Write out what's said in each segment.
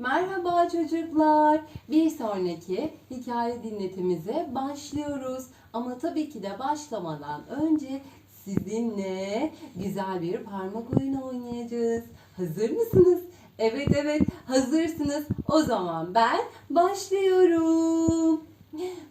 Merhaba çocuklar. Bir sonraki hikaye dinletimize başlıyoruz. Ama tabii ki de başlamadan önce sizinle güzel bir parmak oyunu oynayacağız. Hazır mısınız? Evet evet hazırsınız. O zaman ben başlıyorum.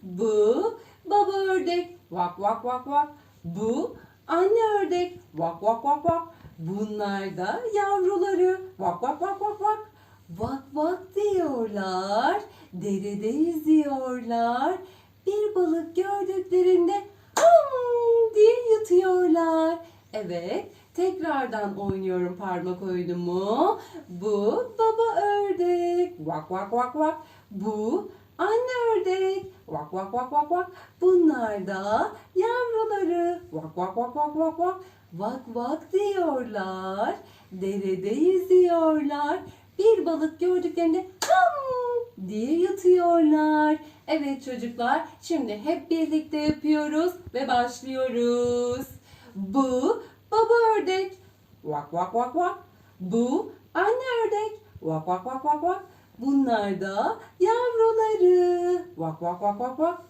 Bu baba ördek. Vak vak vak vak. Bu anne ördek. Vak vak vak vak. Bunlar da yavruları. Vak vak vak vak vak. Vak vak diyorlar. Derede yüzüyorlar. Bir balık gördüklerinde ham diye yutuyorlar. Evet, tekrardan oynuyorum parmak oyunumu. Bu baba ördek. Vak vak vak vak. Bu anne ördek. Vak vak vak vak vak. Bunlar da yavruları. Vak vak vak vak vak vak. Vak vak diyorlar. Derede yüzüyorlar. Bir balık gördüklerinde ham diye yutuyorlar. Evet çocuklar, şimdi hep birlikte yapıyoruz ve başlıyoruz. Bu baba ördek. Vak vak vak vak. Bu anne ördek. Vak vak vak vak vak. Bunlar da yavruları. Vak vak vak vak vak.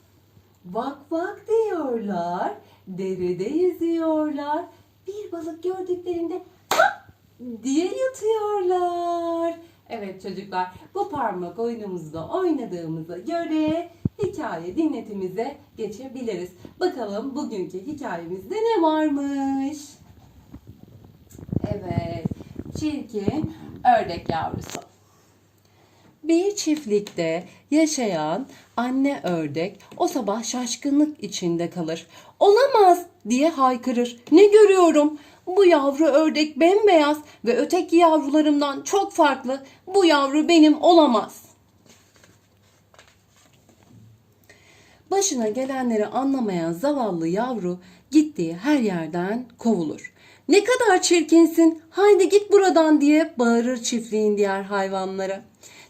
Vak vak diyorlar. Derede yüzüyorlar. Bir balık gördüklerinde! Diye yutuyorlar. Evet çocuklar bu parmak oyunumuzda oynadığımıza göre hikaye dinletimize geçebiliriz. Bakalım bugünkü hikayemizde ne varmış? Evet, çirkin ördek yavrusu. Bir çiftlikte yaşayan anne ördek o sabah şaşkınlık içinde kalır. Olamaz diye haykırır. Ne görüyorum? Bu yavru ördek bembeyaz ve öteki yavrularımdan çok farklı. Bu yavru benim olamaz. Başına gelenleri anlamayan zavallı yavru gittiği her yerden kovulur. Ne kadar çirkinsin, haydi git buradan diye bağırır çiftliğin diğer hayvanlara.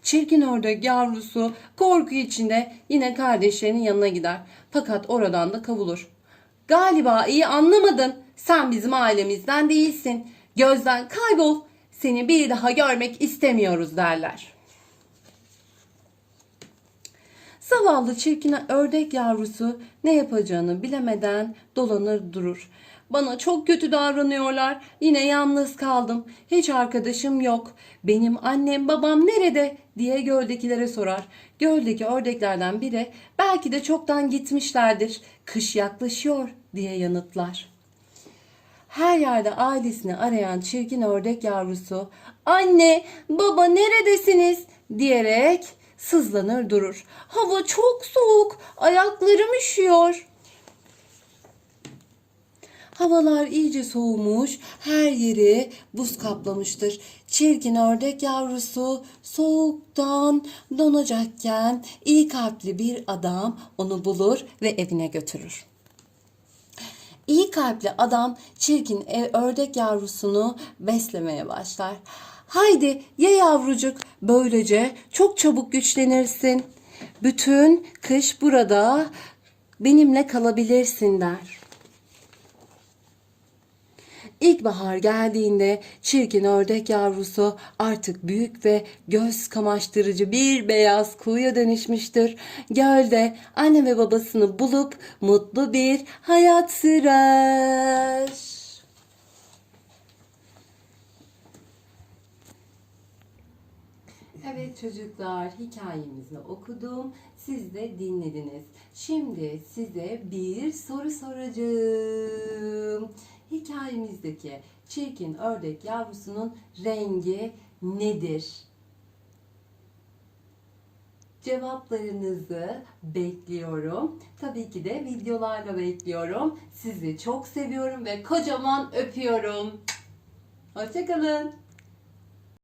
Çirkin ördek yavrusu korku içinde yine kardeşlerinin yanına gider. Fakat oradan da kovulur. Galiba iyi anlamadın. Sen bizim ailemizden değilsin. Gözden kaybol. Seni bir daha görmek istemiyoruz derler. Zavallı çirkin ördek yavrusu ne yapacağını bilemeden dolanır durur. Bana çok kötü davranıyorlar. Yine yalnız kaldım. Hiç arkadaşım yok. Benim annem babam nerede diye göldekilere sorar. Göldeki ördeklerden biri belki de çoktan gitmişlerdir. Kış yaklaşıyor diye yanıtlar. Her yerde ailesini arayan çirkin ördek yavrusu anne baba neredesiniz diyerek sızlanır durur. Hava çok soğuk ayaklarım üşüyor. Havalar iyice soğumuş, her yeri buz kaplamıştır. Çirkin ördek yavrusu soğuktan donacakken iyi kalpli bir adam onu bulur ve evine götürür. İyi kalpli adam çirkin ördek yavrusunu beslemeye başlar. Haydi ye yavrucuk böylece çok çabuk güçlenirsin. Bütün kış burada benimle kalabilirsin der. İlkbahar geldiğinde çirkin ördek yavrusu artık büyük ve göz kamaştırıcı bir beyaz kuğuya dönüşmüştür. Gölde anne ve babasını bulup mutlu bir hayat sürer. Evet çocuklar hikayemizi okudum. Siz de dinlediniz. Şimdi size bir soru soracağım. Hikayemizdeki çirkin ördek yavrusunun rengi nedir? Cevaplarınızı bekliyorum. Tabii ki de videolarla bekliyorum. Sizi çok seviyorum ve kocaman öpüyorum. Hoşçakalın.